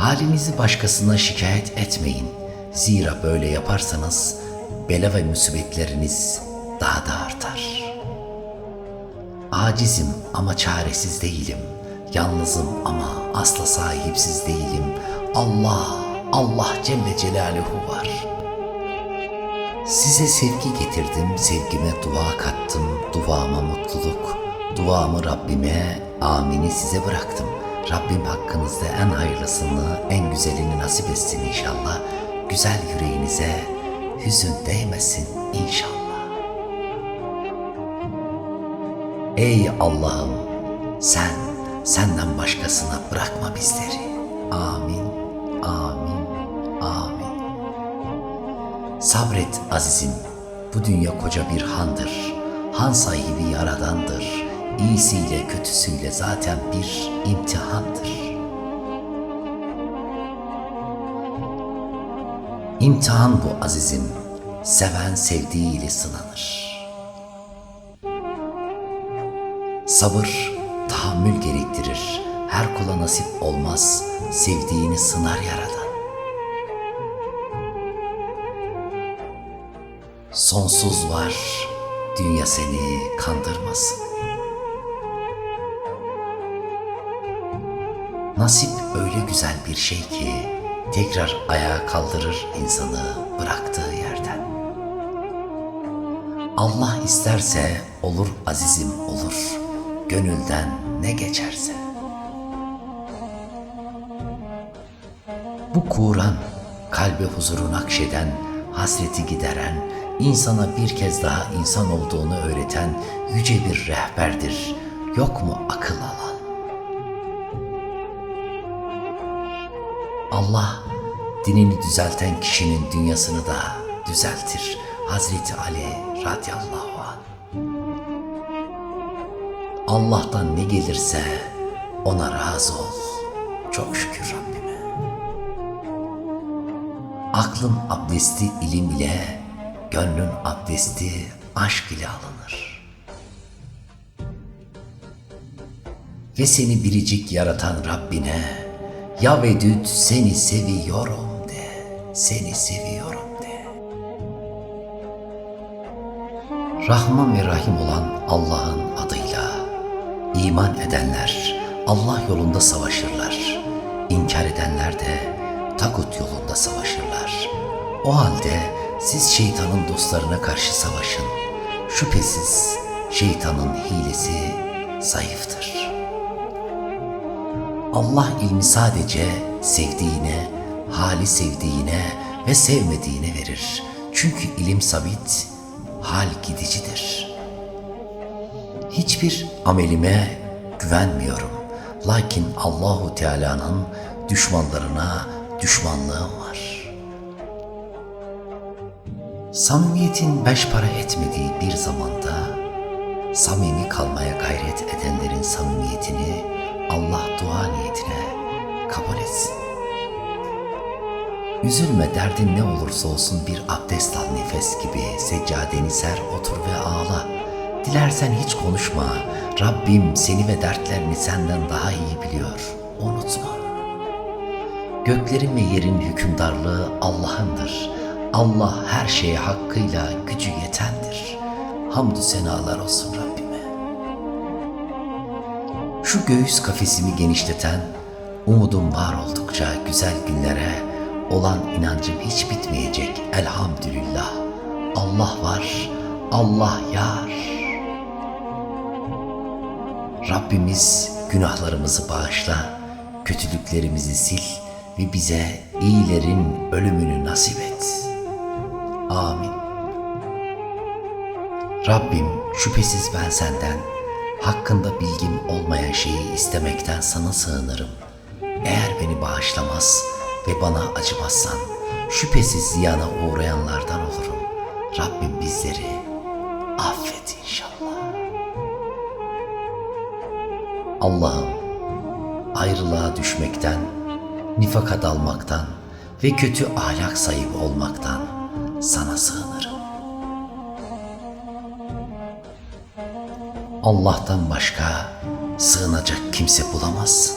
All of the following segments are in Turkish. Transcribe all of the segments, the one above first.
Halinizi başkasına şikayet etmeyin. Zira böyle yaparsanız bela ve musibetleriniz daha da artar. Acizim ama çaresiz değilim. Yalnızım ama asla sahipsiz değilim. Allah, Allah Celle Celaluhu var. Size sevgi getirdim, sevgime dua kattım, duama mutluluk, duamı Rabbime, amini size bıraktım. Rabbim hakkınızda en hayırlısını, en güzelini nasip etsin inşallah. Güzel yüreğinize hüzün değmesin inşallah. Ey Allah'ım sen senden başkasına bırakma bizleri. Amin, amin, amin. Sabret azizim, bu dünya koca bir handır. Han sahibi yaradandır. İyisiyle kötüsüyle zaten bir imtihandır. İmtihan bu azizim, seven sevdiğiyle sınanır. Sabır, tahammül gerektirir. Her kula nasip olmaz, sevdiğini sınar yaradan. Sonsuz var, dünya seni kandırmasın. Nasip öyle güzel bir şey ki tekrar ayağa kaldırır insanı bıraktığı yerden. Allah isterse olur azizim olur, gönülden ne geçerse. Bu Kur'an kalbe huzuru nakşeden, hasreti gideren, insana bir kez daha insan olduğunu öğreten yüce bir rehberdir. Yok mu akıl alan? Allah dinini düzelten kişinin dünyasını da düzeltir. Hazreti Ali radıyallahu anh. Allah'tan ne gelirse ona razı ol. Çok şükür Rabbime. Aklın abdesti ilim ile, gönlün abdesti aşk ile alınır. Ve seni biricik yaratan Rabbine, ya Vedüd seni seviyorum de, seni seviyorum de. Rahman ve Rahim olan Allah'ın adıyla iman edenler Allah yolunda savaşırlar. İnkar edenler de takut yolunda savaşırlar. O halde siz şeytanın dostlarına karşı savaşın. Şüphesiz şeytanın hilesi zayıftır. Allah ilmi sadece sevdiğine, hali sevdiğine ve sevmediğine verir. Çünkü ilim sabit, hal gidicidir. Hiçbir amelime güvenmiyorum. Lakin Allahu Teala'nın düşmanlarına düşmanlığım var. Samimiyetin beş para etmediği bir zamanda samimi kalmaya gayret edenlerin samimiyetini Allah dua niyetine kabul etsin. Üzülme derdin ne olursa olsun bir abdest al nefes gibi seccadeni ser otur ve ağla. Dilersen hiç konuşma. Rabbim seni ve dertlerini senden daha iyi biliyor. Unutma. Göklerin ve yerin hükümdarlığı Allah'ındır. Allah her şeye hakkıyla gücü yetendir. Hamdü senalar olsun. Şu göğüs kafesimi genişleten, umudum var oldukça güzel günlere olan inancım hiç bitmeyecek elhamdülillah. Allah var, Allah yar. Rabbimiz günahlarımızı bağışla, kötülüklerimizi sil ve bize iyilerin ölümünü nasip et. Amin. Rabbim şüphesiz ben senden hakkında bilgim olmayan şeyi istemekten sana sığınırım. Eğer beni bağışlamaz ve bana acımazsan şüphesiz ziyana uğrayanlardan olurum. Rabbim bizleri affet inşallah. Allah'ım ayrılığa düşmekten, nifaka dalmaktan ve kötü ahlak sahibi olmaktan sana sığınırım. Allah'tan başka sığınacak kimse bulamazsın.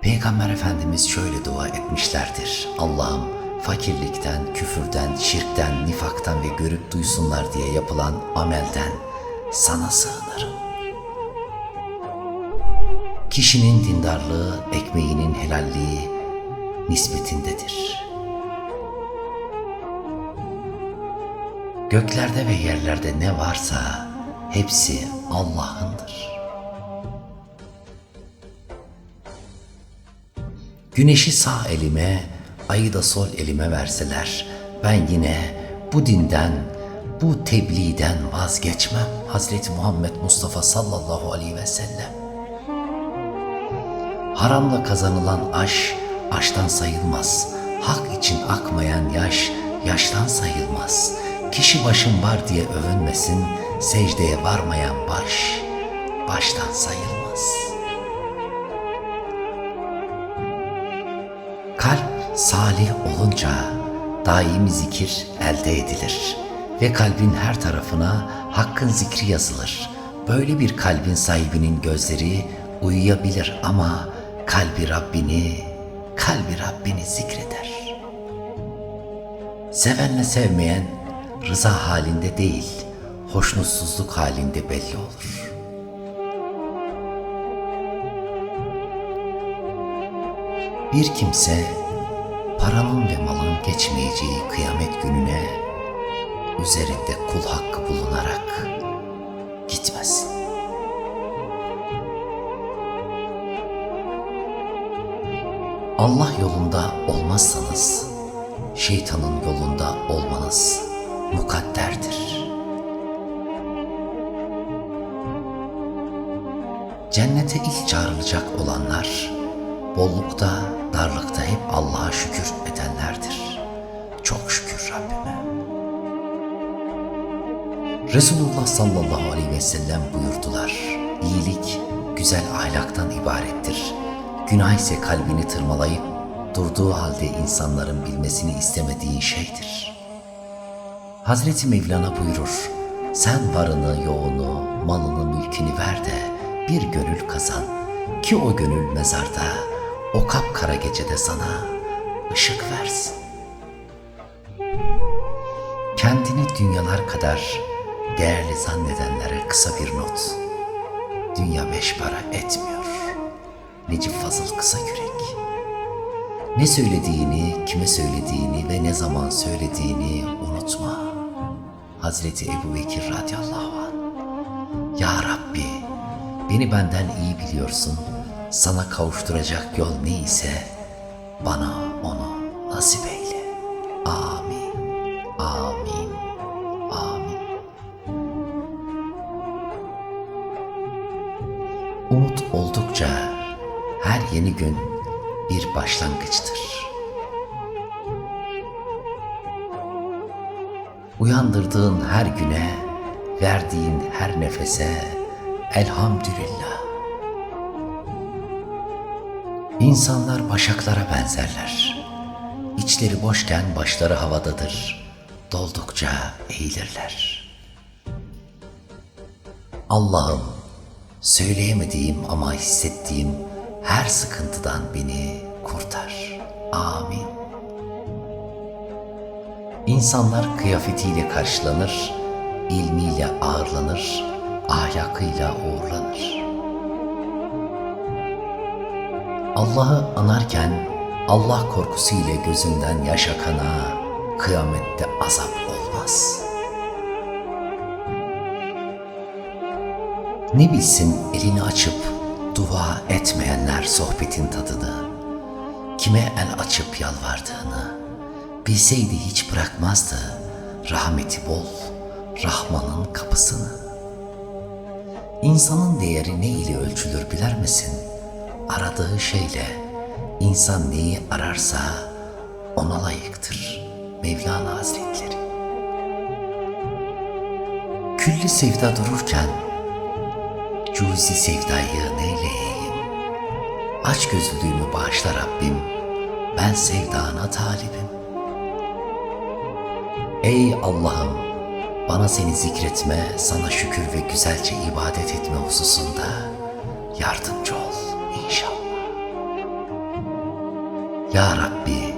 Peygamber Efendimiz şöyle dua etmişlerdir. Allah'ım fakirlikten, küfürden, şirkten, nifaktan ve görüp duysunlar diye yapılan amelden sana sığınırım. Kişinin dindarlığı ekmeğinin helalliği nispetindedir. Göklerde ve yerlerde ne varsa hepsi Allah'ındır. Güneşi sağ elime, ayı da sol elime verseler, ben yine bu dinden, bu tebliğden vazgeçmem. Hazreti Muhammed Mustafa sallallahu aleyhi ve sellem. Haramla kazanılan aş, aştan sayılmaz. Hak için akmayan yaş, yaştan sayılmaz. Kişi başım var diye övünmesin, secdeye varmayan baş, baştan sayılmaz.'' Kalp salih olunca daimi zikir elde edilir ve kalbin her tarafına hakkın zikri yazılır. Böyle bir kalbin sahibinin gözleri uyuyabilir ama kalbi Rabbini, kalbi Rabbini zikreder. Sevenle sevmeyen rıza halinde değil, hoşnutsuzluk halinde belli olur.'' Bir kimse paranın ve malın geçmeyeceği kıyamet gününe üzerinde kul hakkı bulunarak gitmesin. Allah yolunda olmazsanız şeytanın yolunda olmanız mukadderdir. Cennete ilk çağrılacak olanlar bollukta, darlıkta hep Allah'a şükür edenlerdir. Çok şükür Rabbime. Resulullah sallallahu aleyhi ve sellem buyurdular. İyilik güzel ahlaktan ibarettir. Günah ise kalbini tırmalayıp durduğu halde insanların bilmesini istemediğin şeydir. Hazreti Mevlana buyurur. Sen varını, yoğunu, malını, mülkünü ver de bir gönül kazan ki o gönül mezarda o kapkara gecede sana ışık versin. Kendini dünyalar kadar değerli zannedenlere kısa bir not. Dünya beş para etmiyor. Necip Fazıl kısa yürek. Ne söylediğini, kime söylediğini ve ne zaman söylediğini unutma. Hazreti Ebu Bekir radıyallahu anh. Ya Rabbi, beni benden iyi biliyorsun. Sana kavuşturacak yol neyse bana onu nasip eyle. Amin. Amin. Amin. Umut oldukça her yeni gün bir başlangıçtır. Uyandırdığın her güne, verdiğin her nefese elhamdülillah. İnsanlar başaklara benzerler. İçleri boşken başları havadadır. Doldukça eğilirler. Allah'ım söyleyemediğim ama hissettiğim her sıkıntıdan beni kurtar. Amin. İnsanlar kıyafetiyle karşılanır, ilmiyle ağırlanır, ahlakıyla uğurlanır. Allah'ı anarken Allah korkusu ile gözünden yaş akana kıyamette azap olmaz. Ne bilsin elini açıp dua etmeyenler sohbetin tadını, kime el açıp yalvardığını, bilseydi hiç bırakmazdı rahmeti bol, Rahman'ın kapısını. İnsanın değeri ne ile ölçülür biler misin? Aradığı şeyle insan neyi ararsa ona layıktır Mevlana Hazretleri. Külli sevda dururken cüzi sevdayı neyleyeyim? Aç gözlülüğümü bağışla Rabbim, ben sevdana talibim. Ey Allah'ım, bana seni zikretme, sana şükür ve güzelce ibadet etme hususunda yardımcı ol inşallah. Ya Rabbi,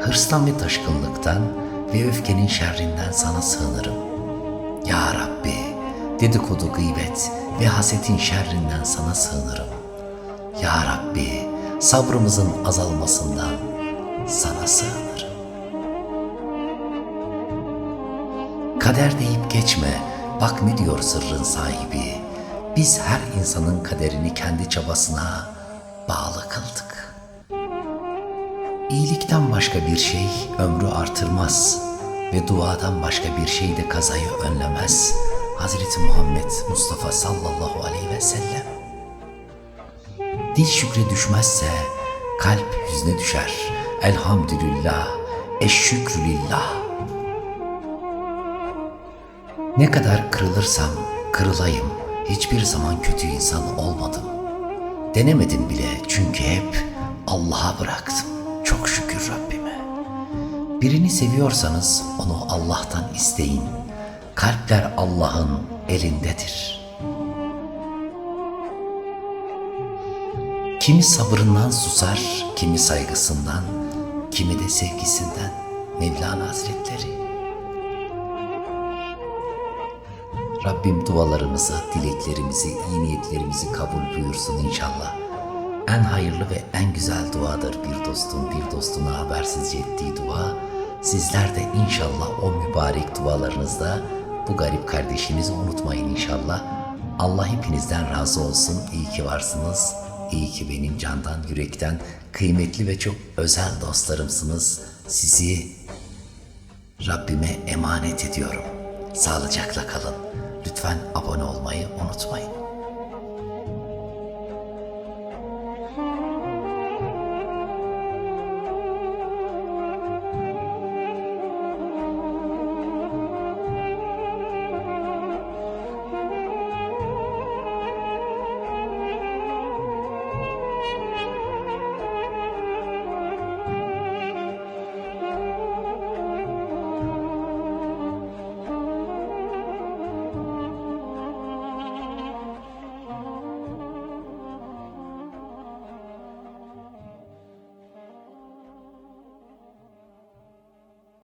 hırstan ve taşkınlıktan ve öfkenin şerrinden sana sığınırım. Ya Rabbi, dedikodu, gıybet ve hasetin şerrinden sana sığınırım. Ya Rabbi, sabrımızın azalmasından sana sığınırım. Kader deyip geçme, bak ne diyor sırrın sahibi. Biz her insanın kaderini kendi çabasına bağlı kıldık. İyilikten başka bir şey ömrü artırmaz ve duadan başka bir şey de kazayı önlemez. Hazreti Muhammed Mustafa sallallahu aleyhi ve sellem. Dil şükre düşmezse kalp hüzne düşer. Elhamdülillah, eşşükrülillah. Ne kadar kırılırsam kırılayım, hiçbir zaman kötü insan olmadım. Denemedim bile çünkü hep Allah'a bıraktım. Çok şükür Rabbime. Birini seviyorsanız onu Allah'tan isteyin. Kalpler Allah'ın elindedir. Kimi sabrından susar, kimi saygısından, kimi de sevgisinden. Mevlana Hazretleri. Rabbim dualarımızı, dileklerimizi, iyi niyetlerimizi kabul buyursun inşallah. En hayırlı ve en güzel duadır bir dostun bir dostuna habersizce ettiği dua. Sizler de inşallah o mübarek dualarınızda bu garip kardeşinizi unutmayın inşallah. Allah hepinizden razı olsun. İyi ki varsınız. İyi ki benim candan, yürekten kıymetli ve çok özel dostlarımsınız. Sizi Rabbime emanet ediyorum. Sağlıcakla kalın. Lütfen abone olmayı unutmayın.